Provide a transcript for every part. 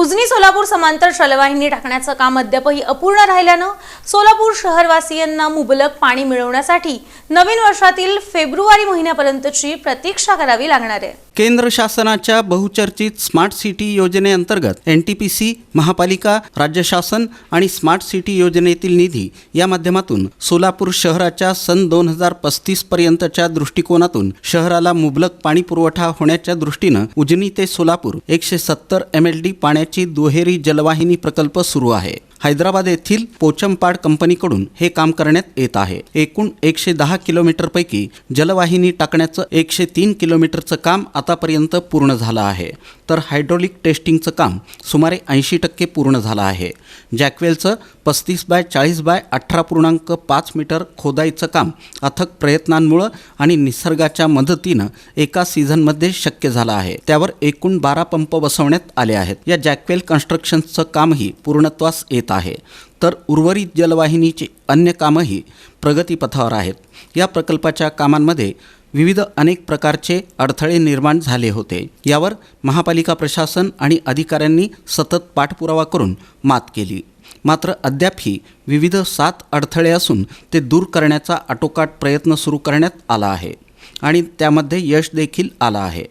उजनी सोलापूर समांतर जलवाहिनी टाकण्याचं काम अद्यापही अपूर्ण राहिल्यानं सोलापूर शहरवासियांना मुबलक पाणी मिळवण्यासाठी नवीन वर्षातील फेब्रुवारी महिन्यापर्यंतची प्रतीक्षा करावी लागणार आहे. केंद्र शासनाच्या बहुचर्चित स्मार्ट सिटी योजनेअंतर्गत एन टी पी सी महापालिका राज्य शासन आणि स्मार्ट सिटी योजनेतील निधी या माध्यमातून सोलापूर शहराच्या सन दोन हजार पस्तीस पर्यंतच्या दृष्टिकोनातून शहराला मुबलक पाणी पुरवठा होण्याच्या दृष्टीनं उजनी ते सोलापूर एकशे सत्तर एम एल डी पाण्याची दुहेरी जलवाहिनी प्रकल्प सुरू आहे. हैदराबाद येथील पोचमपाड कंपनीकडून हे काम करण्यात येत आहे. एकूण एकशे दहा किलोमीटरपैकी जलवाहिनी टाकण्याचं एकशे तीन किलोमीटरचं काम आतापर्यंत पूर्ण झालं आहे. तर हायड्रोलिक टेस्टिंगचं काम सुमारे ऐंशी टक्के पूर्ण झालं आहे. जॅकवेलचं पस्तीस बाय चाळीस बाय अठरा पूर्णांक पाच मीटर खोदाईचं काम अथक प्रयत्नांमुळं आणि निसर्गाच्या मदतीनं एका सीझनमध्ये शक्य झालं आहे. त्यावर एकूण बारा पंप बसवण्यात आले आहेत. या जॅकवेल कन्स्ट्रक्शनचं कामही पूर्णत्वास येत आहे. तर उर्वरित जलवाहिनीची अन्य कामंही प्रगतीपथावर आहेत. या प्रकल्पाच्या कामांमध्ये विविध अनेक प्रकारचे अडथळे निर्माण झाले होते. यावर महापालिका प्रशासन आणि अधिकाऱ्यांनी सतत पाठपुरावा करून मात केली. मात्र अद्यापही विविध सात अडथळे असून ते दूर करण्याचा आटोकाट प्रयत्न सुरू करण्यात आला आहे आणि त्यामध्ये यश देखील आलं आहे.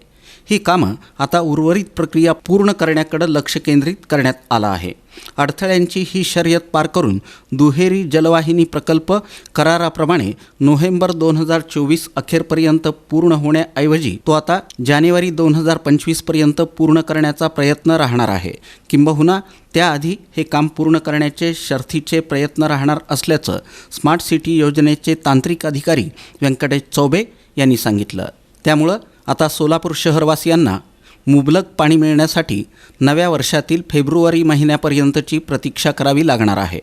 ही कामं आता उर्वरित प्रक्रिया पूर्ण करण्याकडे लक्ष केंद्रित करण्यात आलं आहे. अडथळ्यांची ही शर्यत पार करून दुहेरी जलवाहिनी प्रकल्प कराराप्रमाणे नोव्हेंबर दोन हजार चोवीस अखेरपर्यंत पूर्ण होण्याऐवजी तो आता जानेवारी दोन हजार पंचवीसपर्यंत पूर्ण करण्याचा प्रयत्न राहणार आहे. किंबहुना त्याआधी हे काम पूर्ण करण्याचे शर्थीचे प्रयत्न राहणार असल्याचं स्मार्ट सिटी योजनेचे तांत्रिक अधिकारी व्यंकटेश चौबे यांनी सांगितलं. त्यामुळं आता सोलापूर शहरवासियांना मुबलक पाणी मिळण्यासाठी नव्या वर्षातील फेब्रुवारी महिन्यापर्यंतची प्रतीक्षा करावी लागणार आहे.